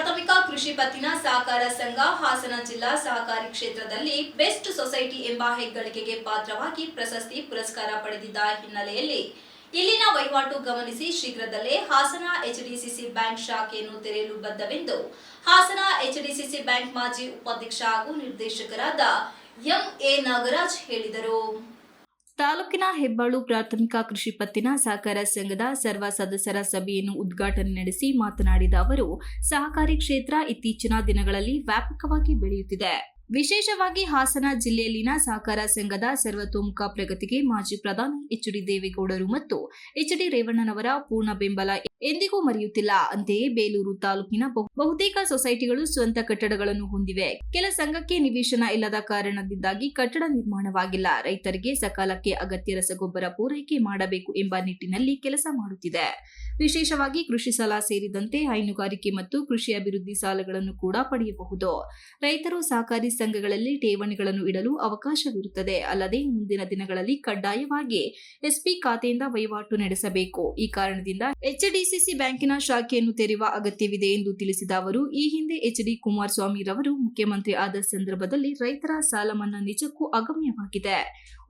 ಪ್ರಾಥಮಿಕ ಕೃಷಿ ಪತ್ತಿನ ಸಹಕಾರ ಸಂಘ ಹಾಸನ ಜಿಲ್ಲಾ ಸಹಕಾರಿ ಕ್ಷೇತ್ರದಲ್ಲಿ ಬೆಸ್ಟ್ ಸೊಸೈಟಿ ಎಂಬ ಹೆಗ್ಗಳಿಕೆಗೆ ಪಾತ್ರವಾಗಿ ಪ್ರಶಸ್ತಿ ಪುರಸ್ಕಾರ ಪಡೆದಿದ್ದ ಹಿನ್ನೆಲೆಯಲ್ಲಿ ಇಲ್ಲಿನ ವಹಿವಾಟು ಗಮನಿಸಿ ಶೀಘ್ರದಲ್ಲೇ ಹಾಸನ ಎಚ್ಡಿಸಿಸಿ ಬ್ಯಾಂಕ್ ಶಾಖೆಯನ್ನು ತೆರೆಯಲು ಬದ್ಧವೆಂದು ಹಾಸನ ಎಚ್ಡಿಸಿಸಿ ಬ್ಯಾಂಕ್ ಮಾಜಿ ಉಪಾಧ್ಯಕ್ಷ ಹಾಗೂ ನಿರ್ದೇಶಕರಾದ ಎ ನಾಗರಾಜ್ ಹೇಳಿದರು. ತಾಲೂಕಿನ ಹೆಬ್ಬಾಳು ಪ್ರಾಥಮಿಕ ಕೃಷಿ ಪತ್ತಿನ ಸಹಕಾರ ಸಂಘದ ಸರ್ವ ಸದಸ್ಯರ ಸಭೆಯನ್ನು ಉದ್ಘಾಟನೆ ನಡೆಸಿ ಮಾತನಾಡಿದ ಅವರು, ಸಹಕಾರಿ ಕ್ಷೇತ್ರ ಇತ್ತೀಚಿನ ದಿನಗಳಲ್ಲಿ ವ್ಯಾಪಕವಾಗಿ ಬೆಳೆಯುತ್ತಿದೆ. ವಿಶೇಷವಾಗಿ ಹಾಸನ ಜಿಲ್ಲೆಯಲ್ಲಿನ ಸಹಕಾರ ಸಂಘದ ಸರ್ವತೋಮುಖ ಪ್ರಗತಿಗೆ ಮಾಜಿ ಪ್ರಧಾನಿ ಎಚ್ ಡಿ ದೇವೇಗೌಡರು ಮತ್ತು ಎಚ್ ಡಿ ರೇವಣ್ಣನವರ ಪೂರ್ಣ ಬೆಂಬಲ ಎಂದಿಗೂ ಮರೆಯುತ್ತಿಲ್ಲ ಅಂತೆಯೇ ಬೇಲೂರು ತಾಲೂಕಿನ ಬಹು- ಬಹುತೇಕ ಸೊಸೈಟಿಗಳು ಸ್ವಂತ ಕಟ್ಟಡಗಳನ್ನು ಹೊಂದಿವೆ. ಕೆಲ ಸಂಘಕ್ಕೆ ನಿವೇಶನ ಇಲ್ಲದ ಕಾರಣದಿಂದಾಗಿ ಕಟ್ಟಡ ನಿರ್ಮಾಣವಾಗಿಲ್ಲ. ರೈತರಿಗೆ ಸಕಾಲಕ್ಕೆ ಅಗತ್ಯ ರಸಗೊಬ್ಬರ ಪೂರೈಕೆ ಮಾಡಬೇಕು ಎಂಬ ನಿಟ್ಟಿನಲ್ಲಿ ಕೆಲಸ ಮಾಡುತ್ತಿದೆ. ವಿಶೇಷವಾಗಿ ಕೃಷಿ ಸಾಲ ಸೇರಿದಂತೆ ಹೈನುಗಾರಿಕೆ ಮತ್ತು ಕೃಷಿ ಅಭಿವೃದ್ಧಿ ಸಾಲಗಳನ್ನು ಕೂಡ ಪಡೆಯಬಹುದು. ರೈತರು ಸಹಕಾರಿ ಸಂಘಗಳಲ್ಲಿ ಠೇವಣಿಗಳನ್ನು ಇಡಲು ಅವಕಾಶವಿರುತ್ತದೆ. ಅಲ್ಲದೆ ಮುಂದಿನ ದಿನಗಳಲ್ಲಿ ಕಡ್ಡಾಯವಾಗಿ ಎಸ್ಪಿ ಖಾತೆಯಿಂದ ವಹಿವಾಟು ನಡೆಸಬೇಕು. ಈ ಕಾರಣದಿಂದ ಎಚ್ಡಿಸಿಸಿ ಬ್ಯಾಂಕಿನ ಶಾಖೆಯನ್ನು ತೆರೆಯುವ ಅಗತ್ಯವಿದೆ ಎಂದು ತಿಳಿಸಿದ ಅವರು, ಈ ಹಿಂದೆ ಎಚ್ ಡಿ ಕುಮಾರಸ್ವಾಮಿ ರವರು ಮುಖ್ಯಮಂತ್ರಿ ಆದ ಸಂದರ್ಭದಲ್ಲಿ ರೈತರ ಸಾಲ ಮನ್ನಾ ನಿಜಕ್ಕೂ ಅಗಮ್ಯವಾಗಿದೆ.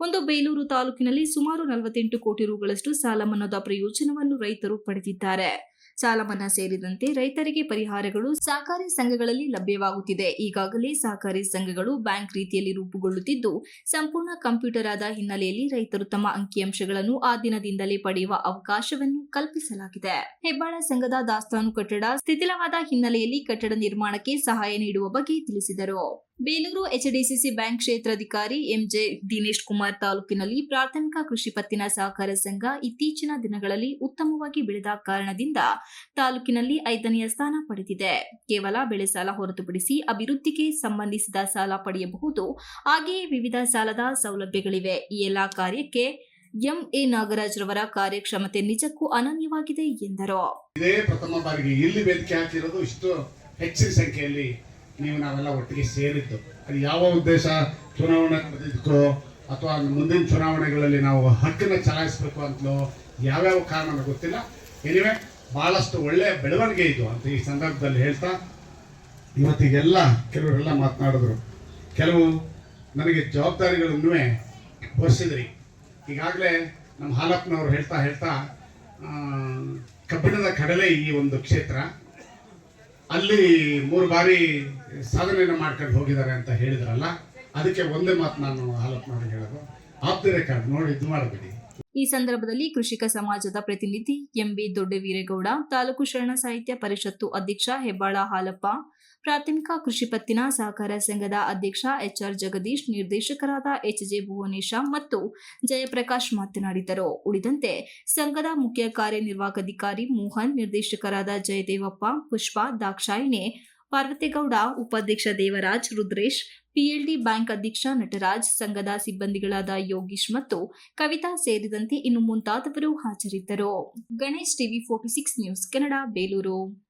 ಒಂದು ಬೇಲೂರು ತಾಲೂಕಿನಲ್ಲಿ ಸುಮಾರು ನಲವತ್ತೆಂಟು ಕೋಟಿ ರೂಗಳಷ್ಟು ಸಾಲ ಮನ್ನಾದ ಪ್ರಯೋಜನವನ್ನು ರೈತರು ಪಡೆದಿದ್ದಾರೆ. ಸಾಲ ಮನ್ನಾ ಸೇರಿದಂತೆ ರೈತರಿಗೆ ಪರಿಹಾರಗಳು ಸಹಕಾರಿ ಸಂಘಗಳಲ್ಲಿ ಲಭ್ಯವಾಗುತ್ತಿದೆ. ಈಗಾಗಲೇ ಸಹಕಾರಿ ಸಂಘಗಳು ಬ್ಯಾಂಕ್ ರೀತಿಯಲ್ಲಿ ರೂಪುಗೊಳ್ಳುತ್ತಿದ್ದು, ಸಂಪೂರ್ಣ ಕಂಪ್ಯೂಟರ್ ಆದ ಹಿನ್ನೆಲೆಯಲ್ಲಿ ರೈತರು ತಮ್ಮ ಅಂಕಿಅಂಶಗಳನ್ನು ಆ ದಿನದಿಂದಲೇ ಪಡೆಯುವ ಅವಕಾಶವನ್ನು ಕಲ್ಪಿಸಲಾಗಿದೆ. ಹೆಬ್ಬಾಳ ಸಂಘದ ದಾಸ್ತಾನು ಕಟ್ಟಡ ಸ್ಥಿತಿಲವಾದ ಹಿನ್ನೆಲೆಯಲ್ಲಿ ಕಟ್ಟಡ ನಿರ್ಮಾಣಕ್ಕೆ ಸಹಾಯ ನೀಡುವ ಬಗ್ಗೆ ತಿಳಿಸಿದರು. ಬೇಲೂರು ಎಚ್ಡಿಸಿಸಿ ಬ್ಯಾಂಕ್ ಕ್ಷೇತ್ರಾಧಿಕಾರಿ ಎಂಜೆ ದಿನೇಶ್ ಕುಮಾರ್ ತಾಲೂಕಿನಲ್ಲಿ ಪ್ರಾಥಮಿಕ ಕೃಷಿ ಪತ್ತಿನ ಸಹಕಾರ ಸಂಘ ಇತ್ತೀಚಿನ ದಿನಗಳಲ್ಲಿ ಉತ್ತಮವಾಗಿ ಬೆಳೆದ ಕಾರಣದಿಂದ ತಾಲೂಕಿನಲ್ಲಿ ಐದನೆಯ ಸ್ಥಾನ ಪಡೆದಿದೆ. ಕೇವಲ ಬೆಳೆ ಸಾಲ ಹೊರತುಪಡಿಸಿ ಅಭಿವೃದ್ಧಿಗೆ ಸಂಬಂಧಿಸಿದ ಸಾಲ ಪಡೆಯಬಹುದು. ಹಾಗೆಯೇ ವಿವಿಧ ಸಾಲದ ಸೌಲಭ್ಯಗಳಿವೆ. ಈ ಎಲ್ಲಾ ಕಾರ್ಯಕ್ಕೆ ಎಂಎ ನಾಗರಾಜ್ ರವರ ಕಾರ್ಯಕ್ಷಮತೆ ನಿಜಕ್ಕೂ ಅನನ್ಯವಾಗಿದೆ ಎಂದರು. ನೀವು ನಾವೆಲ್ಲ ಒಟ್ಟಿಗೆ ಸೇರಿದ್ದು. ಅದು ಯಾವ ಉದ್ದೇಶ? ಚುನಾವಣೆ ಕರೆದಿದ್ದಕ್ಕೋ ಅಥವಾ ಮುಂದಿನ ಚುನಾವಣೆಗಳಲ್ಲಿ ನಾವು ಹಕ್ಕನ್ನು ಚಲಾಯಿಸಬೇಕು ಅಂತಲೋ ಯಾವ್ಯಾವ ಕಾರಣ ಗೊತ್ತಿಲ್ಲ. ಎನಿವೆ ಭಾಳಷ್ಟು ಒಳ್ಳೆಯ ಬೆಳವಣಿಗೆ ಇದು ಅಂತ ಈ ಸಂದರ್ಭದಲ್ಲಿ ಹೇಳ್ತಾ, ಇವತ್ತಿಗೆಲ್ಲ ಕೆಲವರೆಲ್ಲ ಮಾತನಾಡಿದ್ರು. ಕೆಲವು ನನಗೆ ಜವಾಬ್ದಾರಿಗಳನ್ನು ಹೊರಿಸಿದ್ರಿ. ಈಗಾಗಲೇ ನಮ್ಮ ಹಾಲಪ್ಪನವರು ಹೇಳ್ತಾ ಹೇಳ್ತಾ ಕಬ್ಬಿಣದ ಕಡಲೆ ಈ ಒಂದು ಕ್ಷೇತ್ರ ಅಲ್ಲಿ ಮೂರು ಬಾರಿ ಸಾಧನೆಯನ್ನು ಮಾಡ್ಕೊಂಡು ಹೋಗಿದ್ದಾರೆ ಅಂತ ಹೇಳಿದ್ರಲ್ಲ, ಅದಕ್ಕೆ ಒಂದೇ ಮಾತು ನಾನು ಹಾಲಪ್ಪನವ್ರಿಗೆ ಹೇಳೋದು. ಆಪ್ತಿರೆ ಕಾರ್ಡ್ ನೋಡಿ, ಇದು ಮಾಡಬೇಡಿ. ಈ ಸಂದರ್ಭದಲ್ಲಿ ಕೃಷಿಕ ಸಮಾಜದ ಪ್ರತಿನಿಧಿ ಎಂಬಿ ದೊಡ್ಡವೀರೇಗೌಡ, ತಾಲೂಕು ಶರಣ ಸಾಹಿತ್ಯ ಪರಿಷತ್ತು ಅಧ್ಯಕ್ಷ ಹೆಬ್ಬಾಳ ಹಾಲಪ್ಪ ಪ್ರಾಥಮಿಕ ಕೃಷಿ ಪತ್ತಿನ ಸಹಕಾರ ಸಂಘದ ಅಧ್ಯಕ್ಷ ಎಚ್ಆರ್ ಜಗದೀಶ್, ನಿರ್ದೇಶಕರಾದ ಎಚ್ಜೆ ಭುವನೇಶ ಮತ್ತು ಜಯಪ್ರಕಾಶ್ ಮಾತನಾಡಿದರು. ಉಳಿದಂತೆ ಸಂಘದ ಮುಖ್ಯ ಕಾರ್ಯನಿರ್ವಾಹಕಾಧಿಕಾರಿ ಮೋಹನ್, ನಿರ್ದೇಶಕರಾದ ಜಯದೇವಪ್ಪ, ಪುಷ್ಪ, ದಾಕ್ಷಾಯಿಣಿ, ಪಾರ್ವತೇಗೌಡ, ಉಪಾಧ್ಯಕ್ಷ ದೇವರಾಜ್, ರುದ್ರೇಶ್, ಪಿಎಲ್ಡಿ ಬ್ಯಾಂಕ್ ಅಧ್ಯಕ್ಷ ನಟರಾಜ್, ಸಂಘದ ಸಿಬ್ಬಂದಿಗಳಾದ ಯೋಗೀಶ್ ಮತ್ತು ಕವಿತಾ ಸೇರಿದಂತೆ ಇನ್ನು ಮುಂತಾದವರು ಹಾಜರಿದ್ದರು. Ganesh TV forty six news Canada Belur.